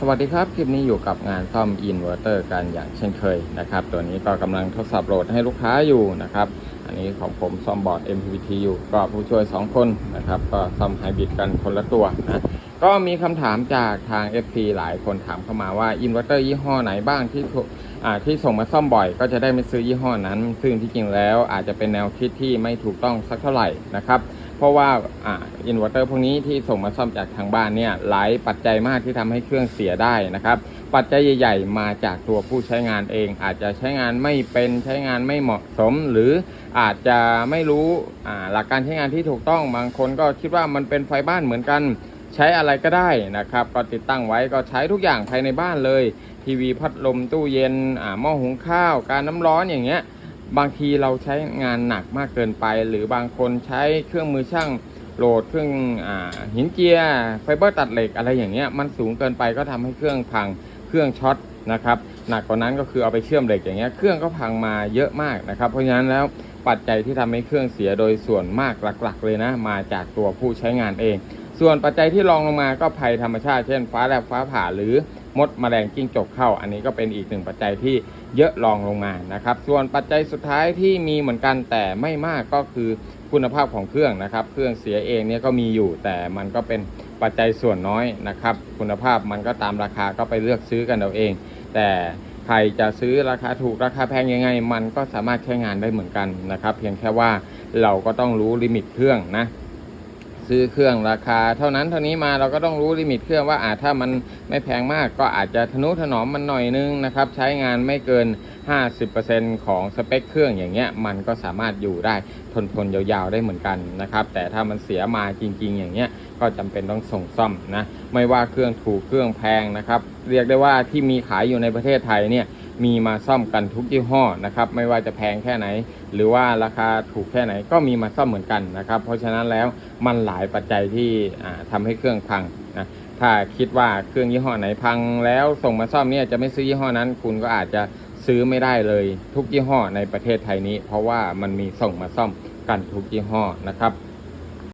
สวัสดีครับ คลิปนี้อยู่กับงานซ่อมอินเวอร์เตอร์กันอย่างเช่นเคยนะครับ ตัวนี้ก็กำลังทดสอบโหลดให้ลูกค้าอยู่นะครับ อันนี้ของผมซ่อมบอร์ด MPPT อยู่ก็ผู้ช่วย 2 คนนะครับ ก็ซ่อมไฮบริดกันคนละตัวนะ ก็มีคำถามจากทาง FC หลายคนถามเข้ามาว่าอินเวอร์เตอร์ยี่ห้อไหนบ้างที่ที่ส่งมาซ่อมบ่อย ก็จะได้ไม่ซื้อยี่ห้อนั้น ซึ่งที่จริงแล้วอาจจะเป็นแนวคิดที่ไม่ถูกต้องสักเท่าไหร่นะครับ เพราะว่าอ่าอินเวอร์เตอร์พวกนี้ที่ส่งมาซ่อมจากทางบ้านเนี่ยหลายปัจจัยมากที่ทำให้เครื่องเสียได้นะครับ ปัจจัยใหญ่ๆมาจากตัวผู้ใช้งานเอง อาจจะใช้งานไม่เป็นใช้งานไม่เหมาะสม หรืออาจจะไม่รู้อ่าหลักการใช้งานที่ถูกต้องบางคนก็คิดว่ามันเป็นไฟบ้านเหมือนกันใช้อะไรก็ได้นะครับ ก็ติดตั้งไว้ก็ใช้ทุกอย่างภายในบ้านเลย ทีวีพัดลมตู้เย็นอ่าหม้อหุงข้าว การน้ำร้อนอย่างเงี้ย บางทีเราใช้งานหนักมากเกินไป หรือบางคนใช้เครื่องมือช่างโหลดเครื่องอหินเจียร์ไฟเบอร์ตัดเหล็กอะไรอย่างเงี้ยมันสูงเกินไปก็ทำให้เครื่องพังเครื่องช็อตนะครับหนักกว่านั้นก็คือเอาไปเชื่อมเหล็กอย่างเงี้ยเครื่องก็พังมาเยอะมากนะครับ เพราะฉะนั้นแล้วปัจจัยที่ทำให้เครื่องเสียโดยส่วนมากหลัก ๆ เลยนะ มาจากตัวผู้ใช้งานเอง ส่วนปัจจัยที่รองลงมาก็ภัยธรรมชาติเช่น ฟ้าแลบฟ้าผ่าหรือ มดมแมลงจิ้งจกเข้า อันนี้ก็เป็นอีกหนึ่งปัจจัยที่เยอะรองลงมานะครับ ส่วนปัจจัยสุดท้ายที่มีเหมือนกันแต่ไม่มากก็คือคุณภาพของเครื่องนะครับ เครื่องเสียเองเนี่ยก็มีอยู่ แต่มันก็เป็นปัจจัยส่วนน้อยนะครับ คุณภาพมันก็ตามราคาก็ไปเลือกซื้อกันเอาเอง แต่ใครจะซื้อราคาถูกราคาแพงยังไง มันก็สามารถใช้งานได้เหมือนกันนะครับ เพียงแค่ว่าเราก็ต้องรู้ลิมิตเครื่องนะ ซื้อเครื่องราคา เท่านั้นเท่านี้มาเราก็ต้องรู้ลิมิตเครื่องว่าอาจถ้ามันไม่แพงมากก็อาจจะทนุถนอมมันหน่อยนึงนะครับใช้งานไม่เกิน 50%ของสเปคเครื่องอย่างเงี้ยมันก็สามารถอยู่ได้ทนทนยาวๆได้เหมือนกันนะครับแต่ถ้ามันเสียมาจริง ๆ อย่างเงี้ยก็จำเป็นต้องส่งซ่อมนะไม่ว่าเครื่องถูกเครื่องแพงนะครับเรียกได้ว่าที่มีขายอยู่ในประเทศไทยเนี่ย มีมาซ่อมกันทุกยี่ห้อนะครับไม่ว่าจะแพงแค่ไหน หรือว่าราคาถูกแค่ไหนก็มีมาซ่อมเหมือนกันนะครับ เพราะฉะนั้นแล้วมันหลายปัจจัยที่อ่าทำให้เครื่องพังนะถ้าคิดว่าเครื่องยี่ห้อไหนพังแล้วส่งมาซ่อมเนี่ยจะไม่ซื้อยี่ห้อนั้น คุณก็อาจจะซื้อไม่ได้เลยทุกยี่ห้อในประเทศไทยนี้ เพราะว่ามันมีส่งมาซ่อมกันทุกยี่ห้อนะครับ